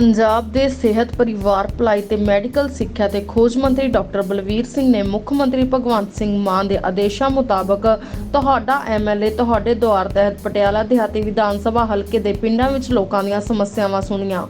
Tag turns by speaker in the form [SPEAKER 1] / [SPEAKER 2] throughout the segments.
[SPEAKER 1] ਪੰਜਾਬ ਦੇ ਸਿਹਤ ਪਰਿਵਾਰ ਭਲਾਈ ਤੇ ਮੈਡੀਕਲ ਸਿੱਖਿਆ ਤੇ ਖੋਜ ਮੰਤਰੀ ਡਾਕਟਰ ਬਲਵੀਰ ਸਿੰਘ ਨੇ ਮੁੱਖ ਮੰਤਰੀ ਭਗਵੰਤ ਸਿੰਘ ਮਾਨ ਦੇ ਆਦੇਸ਼ਾਂ ਮੁਤਾਬਕ ਤੁਹਾਡਾ ਐਮਐਲਏ ਤੁਹਾਡੇ ਦੁਆਰ ਤਹਿਤ ਪਟਿਆਲਾ ਦਿਹਾਤੀ ਵਿਧਾਨ ਸਭਾ ਹਲਕੇ ਦੇ ਪਿੰਡਾਂ ਵਿੱਚ ਲੋਕਾਂ ਦੀਆਂ ਸਮੱਸਿਆਵਾਂ ਸੁਣੀਆਂ।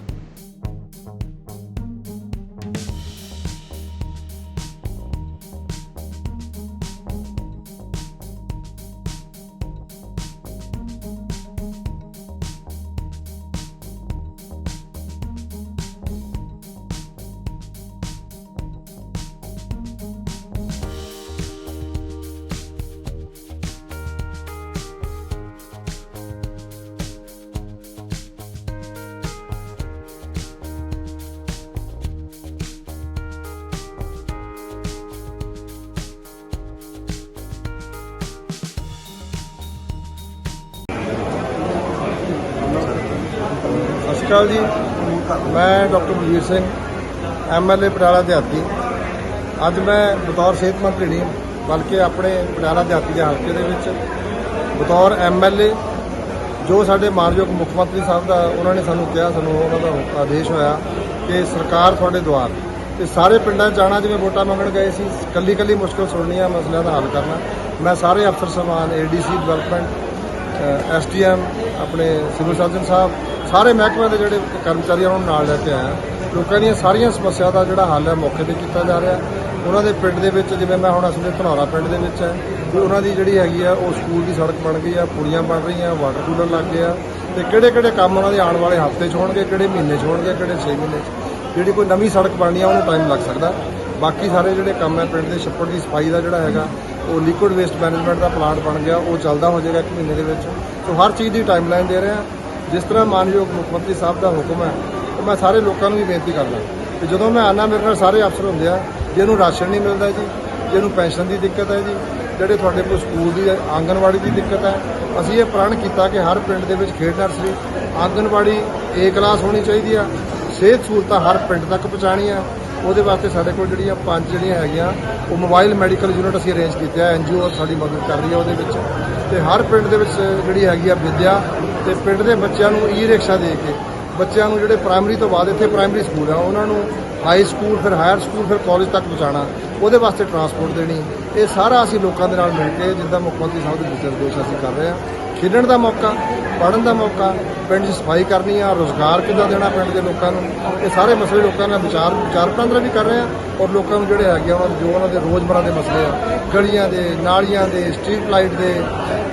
[SPEAKER 2] ਅਕਾਲ ਜੀ। ਮੈਂ ਡਾਕਟਰ ਬਲਵੀਰ ਸਿੰਘ ਐਮਐਲਏ ਪਟਿਆਲਾ ਦਿਹਾਤੀ। ਅੱਜ ਮੈਂ ਬਤੌਰ ਸਿਹਤ ਮੰਤਰੀ ਨਹੀਂ, ਬਲਕਿ ਆਪਣੇ ਪਟਿਆਲਾ ਦਿਹਾਤੀ ਦੇ ਹਲਕੇ ਦੇ ਵਿੱਚ ਬਤੌਰ ਐਮਐਲਏ ਜੋ ਸਾਡੇ ਮਾਨਯੋਗ ਮੁੱਖ ਮੰਤਰੀ ਸਾਹਿਬ ਦਾ, ਉਹਨਾਂ ਨੇ ਸਾਨੂੰ ਕਿਹਾ, ਸਾਨੂੰ ਉਹਨਾਂ ਦਾ ਆਦੇਸ਼ ਹੋਇਆ ਕਿ ਸਰਕਾਰ ਤੁਹਾਡੇ ਦੁਆਰ। ਤੇ ਸਾਰੇ ਪਿੰਡਾਂ 'ਚ ਜਾਣਾ ਜਿਵੇਂ ਵੋਟਾਂ ਮੰਗਣ ਗਏ ਸੀ ਕੱਲੀ ਕੱਲੀ ਮੁਸ਼ਕਲ ਸੁਣਨੀਆਂ ਮਸਲਿਆਂ ਦਾ ਹੱਲ ਕਰਨਾ। ਮੈਂ ਸਾਰੇ ਅਫਸਰ, ਸਮਾਨ ਏਡੀਸੀ ਡਿਵੈਲਪਮੈਂਟ ਐਸਟੀਐਮ ਆਪਣੇ ਸਿਵਲ ਸਰਜਨ ਸਾਹਿਬ ਸਾਰੇ ਮਹਿਕਮੇ ਦੇ ਜਿਹੜੇ ਕਰਮਚਾਰੀ ਆ, ਉਹਨਾਂ ਨੂੰ ਨਾਲ ਲੈ ਕੇ ਆਇਆ। ਲੋਕਾਂ ਦੀਆਂ ਸਾਰੀਆਂ ਸਮੱਸਿਆ ਦਾ ਜਿਹੜਾ ਹੱਲ ਹੈ ਮੌਕੇ ਤੇ ਕੀਤਾ ਜਾ ਰਿਹਾ। ਉਹਨਾਂ ਦੇ ਪਿੰਡ ਦੇ ਵਿੱਚ ਜਿਵੇਂ ਮੈਂ ਹੁਣ ਅਸਲੇ ਧਨੌਰਾ ਪਿੰਡ ਦੇ ਵਿੱਚ ਹੈ ਵੀ ਉਹਨਾਂ ਦੀ ਜਿਹੜੀ ਹੈਗੀ ਆ ਉਹ ਸਕੂਲ ਦੀ ਸੜਕ ਬਣ ਗਈ ਆ ਪੁੜੀਆਂ ਬਣ ਰਹੀਆਂ ਵਾਟਰ ਕੂਲਰ ਲੱਗ ਗਏ ਆ ਤੇ ਕਿਹੜੇ ਕਿਹੜੇ ਕੰਮ ਉਹਨਾਂ ਦੇ ਆਉਣ ਵਾਲੇ ਹਫ਼ਤੇ 'ਚ ਹੋਣਗੇ ਕਿਹੜੇ ਮਹੀਨੇ 'ਚ ਹੋਣਗੇ ਕਿਹੜੇ 6 ਮਹੀਨੇ 'ਚ। ਜਿਹੜੀ ਕੋਈ ਨਵੀਂ ਸੜਕ ਬਣਨੀ ਆ ਉਹਨੂੰ ਟਾਈਮ ਲੱਗ ਸਕਦਾ। ਬਾਕੀ ਸਾਰੇ ਜਿਹੜੇ ਕੰਮ ਹੈ ਪਿੰਡ ਦੇ ਛੱਪੜ ਦੀ ਸਫ਼ਾਈ ਦਾ ਜਿਹੜਾ ਹੈਗਾ ਉਹ ਲਿਕੁਇਡ ਵੇਸਟ ਮੈਨੇਜਮੈਂਟ ਦਾ ਪਲਾਂਟ ਬਣ ਗਿਆ ਉਹ ਚੱਲਦਾ ਹੋ ਜਾਏਗਾ ਇੱਕ ਮਹੀਨੇ ਦੇ ਵਿੱਚ। ਸੋ ਹਰ ਚੀਜ਼ ਦੀ ਟਾਈਮਲਾਈਨ ਦੇ ਰਹੇ। ਹਾਂ ਜਿਸ ਤਰ੍ਹਾਂ ਮਾਨਯੋਗ ਮੁੱਖ ਮੰਤਰੀ ਸਾਹਿਬ ਦਾ ਹੁਕਮ ਹੈ ਉਹ ਮੈਂ ਸਾਰੇ ਲੋਕਾਂ ਨੂੰ ਵੀ ਬੇਨਤੀ ਕਰਦਾ ਕਿ ਜਦੋਂ ਮੈਂ ਆਨਾ ਮੇਰੇ ਨਾਲ ਸਾਰੇ ਅਫਸਰ ਹੁੰਦੇ ਆ ਜਿਹਨੂੰ ਰਾਸ਼ਨ ਨਹੀਂ ਮਿਲਦਾ ਜੀ ਜਿਹਨੂੰ ਪੈਨਸ਼ਨ ਦੀ ਦਿੱਕਤ ਹੈ ਜੀ, ਜਿਹੜੇ ਤੁਹਾਡੇ ਕੋਲ ਸਕੂਲ ਦੀ ਆਂਗਨਵਾੜੀ ਦੀ ਦਿੱਕਤ ਹੈ, ਅਸੀਂ ਇਹ ਪ੍ਰਣ ਕੀਤਾ ਕਿ ਹਰ ਪਿੰਡ ਦੇ ਵਿੱਚ ਖੇਡ ਨਰਸਰੀ, ਆਂਗਨਵਾੜੀ ਏ ਕਲਾਸ ਹੋਣੀ ਚਾਹੀਦੀ ਆ, ਸਿਹਤ ਸਹੂਲਤਾਂ ਹਰ ਪਿੰਡ ਤੱਕ ਪਹੁੰਚਾਉਣੀਆਂ ਉਹਦੇ ਵਾਸਤੇ ਸਾਡੇ ਕੋਲ ਜਿਹੜੀਆਂ ਪੰਜ ਜਿਹੜੀਆਂ ਹੈਗੀਆਂ, ਉਹ ਮੋਬਾਈਲ ਮੈਡੀਕਲ ਯੂਨਿਟ ਅਸੀਂ ਅਰੇਂਜ ਕੀਤੇ ਆ ਐਨਜੀਓ ਸਾਡੀ ਮਦਦ ਕਰ ਰਹੀ ਹੈ ਉਹਦੇ ਵਿੱਚ। ਤੇ ਹਰ ਪਿੰਡ ਦੇ ਵਿੱਚ ਜਿਹੜੀ ਹੈਗੀ ਆ ਵਿਦਿਆ ਤੇ ਪਿੰਡ ਦੇ ਬੱਚਿਆਂ ਨੂੰ ਈ ਰਿਕਸ਼ਾ ਦੇ ਕੇ ਬੱਚਿਆਂ ਨੂੰ ਜਿਹੜੇ ਪ੍ਰਾਇਮਰੀ ਤੋਂ ਬਾਅਦ ਇੱਥੇ ਪ੍ਰਾਇਮਰੀ ਸਕੂਲ ਆ, ਉਹਨਾਂ ਨੂੰ ਹਾਈ ਸਕੂਲ ਫਿਰ ਹਾਇਰ ਸਕੂਲ ਫਿਰ ਕਾਲਜ ਤੱਕ ਪਹੁੰਚਾਉਣਾ, ਉਹਦੇ ਵਾਸਤੇ ਟਰਾਂਸਪੋਰਟ ਦੇਣੀ, ਇਹ ਸਾਰਾ ਅਸੀਂ ਲੋਕਾਂ ਦੇ ਨਾਲ ਮਿਲ ਕੇ ਜਿੱਦਾਂ ਮੁੱਖ ਮੰਤਰੀ ਸਾਹਿਬ ਦੇ ਨਿਰਦੇਸ਼ ਅਸੀਂ ਕਰ ਰਹੇ ਹਾਂ। ਖੇਡਣ ਦਾ ਮੌਕਾ, ਪੜ੍ਹਨ ਦਾ ਮੌਕਾ, ਪਿੰਡ 'ਚ ਸਫ਼ਾਈ ਕਰਨੀ ਆ, ਰੋਜ਼ਗਾਰ ਕਿੱਦਾਂ ਦੇਣਾ ਪਿੰਡ ਦੇ ਲੋਕਾਂ ਨੂੰ, ਇਹ ਸਾਰੇ ਮਸਲੇ ਲੋਕਾਂ ਨਾਲ ਵਿਚਾਰ ਵਿਚਾਰ ਵਟਾਂਦਰਾ ਵੀ ਕਰ ਰਹੇ ਆ ਔਰ ਲੋਕਾਂ ਨੂੰ ਜਿਹੜੇ ਹੈਗੇ ਆ ਉਹਨਾਂ ਦੇ ਜੋ ਉਹਨਾਂ ਦੇ ਰੋਜ਼ਮਰਾ ਦੇ ਮਸਲੇ ਆ, ਗਲੀਆਂ ਦੇ, ਨਾਲੀਆਂ ਦੇ, ਸਟਰੀਟ ਲਾਈਟ ਦੇ,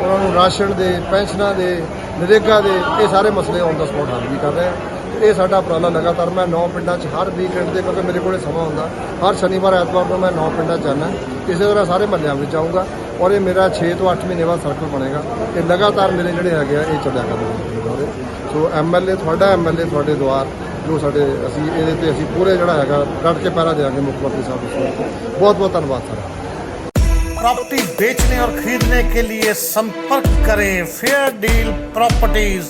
[SPEAKER 2] ਉਹਨਾਂ ਨੂੰ ਰਾਸ਼ਨ ਦੇ, ਪੈਨਸ਼ਨਾਂ ਦੇ, ਨਰੇਗਾ ਦੇ, ਇਹ ਸਾਰੇ ਮਸਲੇ ਔਨ ਦਾ ਸਪੌਟ ਹੱਲ ਵੀ ਕਰ ਰਹੇ ਆ। ਇਹ ਸਾਡਾ ਉਪਰਾਲਾ ਲਗਾਤਾਰ ਮੈਂ ਨੌ ਪਿੰਡਾਂ 'ਚ ਹਰ ਵੀਕਐਂਡ ਦੇ ਕਿਉਂਕਿ ਮੇਰੇ ਕੋਲੇ ਸਮਾਂ ਹੁੰਦਾ, ਹਰ ਸ਼ਨੀਵਾਰ ਐਤਵਾਰ ਨੂੰ ਮੈਂ ਨੌ ਪਿੰਡਾਂ 'ਚ ਜਾਂਦਾ, ਇਸੇ ਤਰ੍ਹਾਂ ਸਾਰੇ ਮਹੱਲਿਆਂ ਵਿੱਚ ਆਊਂਗਾ ਔਰ ਇਹ ਮੇਰਾ 6 ਤੋਂ 8 ਮਹੀਨੇ ਬਾਅਦ ਸਰਕਲ ਬਣੇਗਾ ਇਹ ਲਗਾਤਾਰ ਮੇਰੇ ਜਿਹੜੇ ਹੈਗੇ ਆ ਇਹ ਚੱਲਿਆ ਕਰਨਗੇ ਸੋ ਐਮਐਲਏ ਤੁਹਾਡਾ ਐਮਐਲਏ ਤੁਹਾਡੇ ਦੁਆਰ ਜੋ ਸਾਡੇ ਅਸੀਂ ਇਹਦੇ ਤੇ ਅਸੀਂ ਪੂਰੇ ਜਿਹੜਾ ਹੈਗਾ ਡਟ ਕੇ ਪੈਰਾ ਦੇਵਾਂਗੇ ਮੁੱਖ ਮੰਤਰੀ ਸਾਹਿਬ ਦੇ ਬਹੁਤ ਬਹੁਤ ਧੰਨਵਾਦ ਸਰ
[SPEAKER 3] प्रॉपर्टी बेचने और खरीदने के लिए संपर्क करें फेयर डील प्रॉपर्टीज